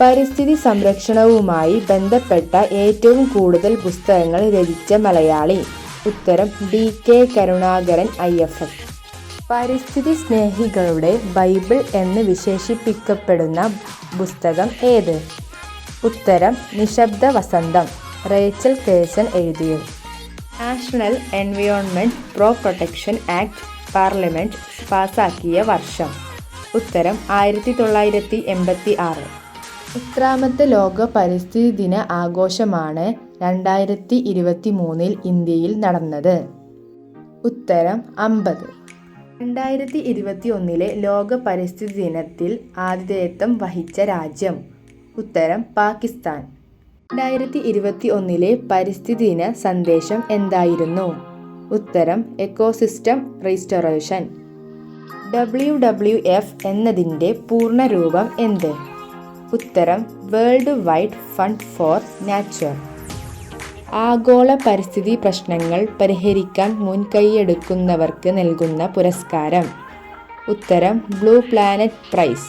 പരിസ്ഥിതി സംരക്ഷണവുമായി ബന്ധപ്പെട്ട ഏറ്റവും കൂടുതൽ പുസ്തകങ്ങൾ രചിച്ച മലയാളി. ഉത്തരം D K Karunakaran I F F. പരിസ്ഥിതി സ്നേഹികളുടെ ബൈബിൾ എന്ന് വിശേഷിപ്പിക്കപ്പെടുന്ന പുസ്തകം ഏത്? ഉത്തരം നിശബ്ദ വസന്തം റേച്ചൽ കേസൺ എഴുതിയത്. National environment pro protection act parliament പാസാക്കിയ വർഷം. ഉത്തരം ആയിരത്തി തൊള്ളായിരത്തി എൺപത്തി ആറ്. എത്രാമത്തെ ലോക പരിസ്ഥിതി ദിന ആഘോഷമാണ് രണ്ടായിരത്തി ഇരുപത്തി മൂന്നിൽ ഇന്ത്യയിൽ നടന്നത്. ഉത്തരം അമ്പത്. രണ്ടായിരത്തി ഇരുപത്തി ഒന്നിലെ ലോക പരിസ്ഥിതി ദിനത്തിൽ ആതിഥേയത്വം വഹിച്ച രാജ്യം. ഉത്തരം പാകിസ്ഥാൻ. രണ്ടായിരത്തി ഇരുപത്തി ഒന്നിലെ പരിസ്ഥിതി ദിന സന്ദേശം എന്തായിരുന്നു? ഉത്തരം ecosystem restoration. W W F എന്നതിന്റെ പൂർണരൂപം എന്ത്? ഉത്തരം world wide fund for nature ആഗോള പരിസ്ഥിതി പ്രശ്നങ്ങൾ പരിഹരിക്കാൻ മുൻകൈയെടുക്കുന്നവർക്ക് നൽകുന്ന പുരസ്കാരം. ഉത്തരം ബ്ലൂ പ്ലാനറ്റ് പ്രൈസ്